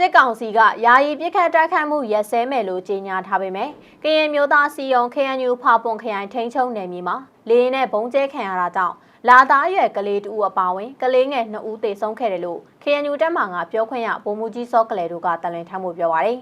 စစ်ကောင်စီကယာယီပြစ်ခတ်တိုက်ခိုက်မှုရက်စဲမယ်လို့ကြေညာထားပေမဲ့ကရင်မျိုးသားစီယုံ KNU ဖာပွန်ခရိုင်ထိန်းချုပ်နယ်မြေမှာလေရင်နဲ့ဘုံကျဲခံရတာကြောင့်လာသားရွယ်ကလေးတူအပါဝင်ကလေးငယ်2ဦးသေဆုံးခဲ့တယ်လို့ KNU တက်မှငါပြောခွင့်ရဗိုလ်မှူးကြီးစောကလေးတို့ကတလွင်ထမ်းမှုပြောပါရယ်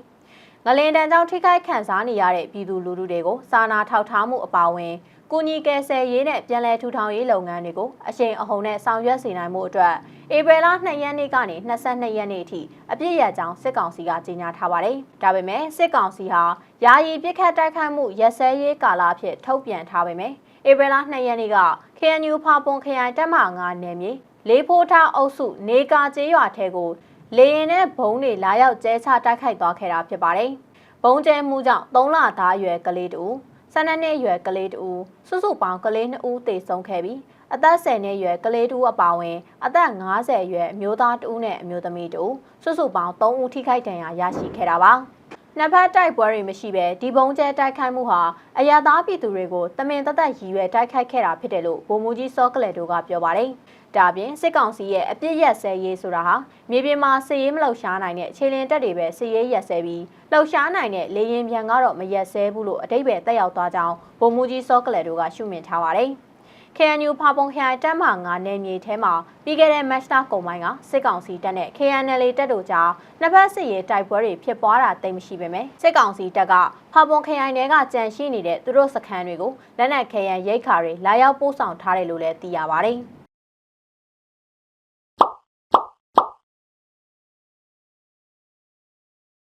ငလင်တန်းကြောင့်ထိခိုက်ခံစားနေရတဲ့ပြည်သူလူထုတွေကိုစာနာထောက်ထားမှုအပါအဝင်ကုညီကယ်ဆယ်ရေးနဲ့ပြည်내ထူထောင်ရေးလုပ်ငန်းတွေကိုအရှိန်အဟုန်နဲ့ဆောင်ရွက်စေနိုင်မှုအတွက်ဧပြီလ2ရက်နေ့ကနေ22ရက်နေ့အထိအပြည့်ရကြောင်းစစ်ကောင်စီကကြေညာထားပါတယ်။ဒါပေမဲ့စစ်ကောင်စီဟာယာယီပြစ်ခတ်တိုက်ခိုက်မှုရက်စဲရေးကာလအဖြစ်ထုတ်ပြန်ထားပေမဲ့ဧပြီလ2ရက်နေ့က KNU ဖာပွန်ခရိုင်တပ်မ9နယ်မြေလေးဖိုးထားအုပ်စုနေကာကျေးရွာထဲကို လေရင်နဲ့ဘုံတွေလာရောက်ကျဲချတိုက်ခိုက်သွားခဲ့တာဖြစ်ပါတယ်။ဘုံကျဲမှုကြောင့်3လသားအရွယ်ကလေးတူ12နှစ်အရွယ်ကလေးတူစုစုပေါင်းကလေး2ဦးသေဆုံးခဲ့ပြီးအသက်10နှစ်အရွယ်ကလေးတူအပါအဝင်အသက်50အရွယ်အမျိုးသားတူနဲ့အမျိုးသမီးတူစုစုပေါင်း3ဦးထိခိုက်ဒဏ်ရာရရှိခဲ့တာပါ။ နှစ်ဖက်တိုက်ပွဲတွေမရှိဘဲဒီဘုံကျဲတိုက်ခိုက်မှုဟာအရသာပြည်သူတွေကိုတမင်တသက်ရည်ရွယ်တိုက်ခိုက်ခဲ့တာဖြစ်တယ်လို့ဗိုလ်မှူးကြီးစောကလေတို့ကပြောပါတယ်။ဒါပြင်စစ်ကောင်စီရဲ့အပြစ်ရက်စဲရေးဆိုတာဟာမြေပြင်မှာစစ်ရေးမလှုပ်ရှားနိုင်တဲ့ခြေလင်တက်တွေပဲစစ်ရေးရက်စဲပြီးလှုပ်ရှားနိုင်တဲ့လေရင်ပြန်ကတော့မရက်စဲဘူးလို့အတိတ်ပဲတက်ရောက်သွားကြောင်းဗိုလ်မှူးကြီးစောကလေတို့ကရှုမြင်ထားပါတယ်။ KNU ဖာပုံခရိုင်တပ်မှ9နယ်မြေထဲမှာပြီးခဲ့တဲ့ match တာကုံပိုင်းကစစ်ကောင်စီတပ်နဲ့ KNL တပ်တို့ကြားနှစ်ဖက်စစ်ရေးတိုက်ပွဲတွေဖြစ်ပွားတာတိတ်မရှိပေမဲ့စစ်ကောင်စီတပ်ကဖာပုံခရိုင်ထဲကကြန့်ရှိနေတဲ့သူတို့စခန်းတွေကိုလက်နက်ခဲယံရိတ်ခါတွေလာရောက်ပို့ဆောင်ထားတယ်လို့လည်းသိရပါတယ်။